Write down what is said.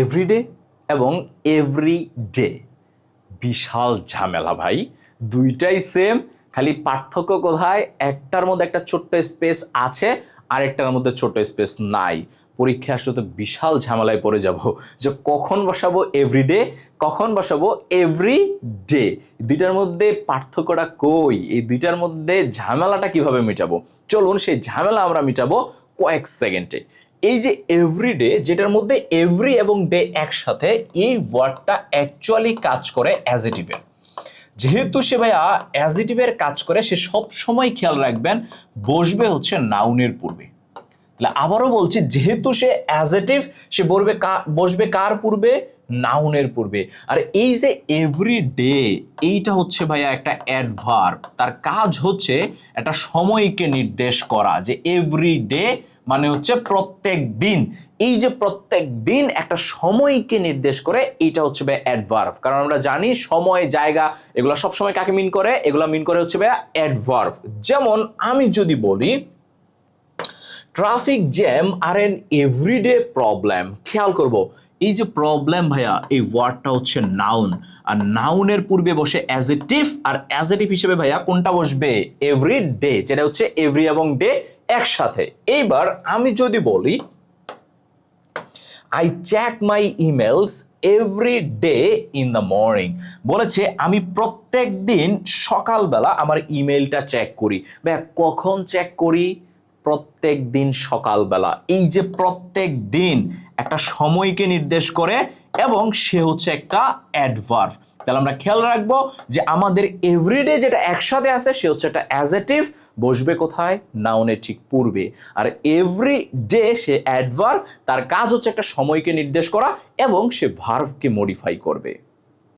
Everyday এবং every day বিশাল ঝামেলা ভাই, দুইটাই সেম খালি পার্থক্য কোথায়? একটার মধ্যে একটা ছোট্ট স্পেস আছে, আরেকটার মধ্যে ছোট স্পেস নাই। পরীক্ষা আসলে তো বিশাল ঝামেলায় পড়ে যাব। যে কখন বসাবো এভরিডে কখন বসাবো এভরি ডে দুইটার মধ্যে পার্থক্যটা কই? এই দুইটার মধ্যে ঝামেলাটা কীভাবে মেটাবো? চলুন সেই ঝামেলা আমরা মেটাবো কয়েক সেকেন্ডে। এই যে এভরিডে যেটার মধ্যে এভরি এবং ডে একসাথে, এই ওয়ার্ডটা অ্যাকচুয়ালি কাজ করে অ্যাজিটিভের যেহেতু সে ভাইয়া অ্যাজিটিভের কাজ করে, সে সব সময় খেয়াল রাখবেন, বসবে হচ্ছে নাউনের পূর্বে। তাহলে আবারও বলছি, যেহেতু সে অ্যাজেটিভ সে বলবে কা- বসবে কার পূর্বে? নাউনের পূর্বে। আর এই যে এভরি ডে এইটা হচ্ছে ভাইয়া একটা অ্যাডভার্ব তার কাজ হচ্ছে একটা সময়কে নির্দেশ করা যে এভরি ডে মানে হচ্ছে প্রত্যেক দিন। এই যে প্রত্যেক দিন একটা সময়কে নির্দেশ করে, এটা হচ্ছে ভাই অ্যাডভার্ভ কারণ আমরা জানি সময়, জায়গা, এগুলো সব সময় কাকে মিন করে? এগুলো মিন করে হচ্ছে ভাইয়া অ্যাডভার্ভ যেমন আমি যদি বলি traffic jam are an everyday problem খেয়াল করব, এই যে প্রবলেম ভাইয়া, এই ওয়ার্ডটা হচ্ছে নাউন আর নাউনের পূর্বে বসে অ্যাজেটিভ আর অ্যাজেটিভ হিসেবে ভাইয়া কোনটা বসবে? এভরি ডে যেটা হচ্ছে এভরি এবং ডে একসাথে। এইবার আমি যদি বলি I check my emails every day in the morning বলেছে, আমি প্রত্যেক দিন সকালবেলা আমার ইমেলটা চেক করি। ভাইয়া, কখন চেক করি? প্রত্যেক দিন সকালবেলা। এই যে প্রত্যেক দিন একটা সময়কে নির্দেশ করে এবং সে হচ্ছে একটা অ্যাডভার্ভ তাহলে আমরা খেয়াল রাখব যে আমাদের এভরিডে যেটা একসাথে আছে, সে হচ্ছে একটা অ্যাজেটিভ বসবে কোথায়? নাউনের ঠিক পূর্বে। আর এভরি ডে সে অ্যাডভার্ভ তার কাজ হচ্ছে একটা সময়কে নির্দেশ করা এবং সে ভার্ভকে মডিফাই করবে।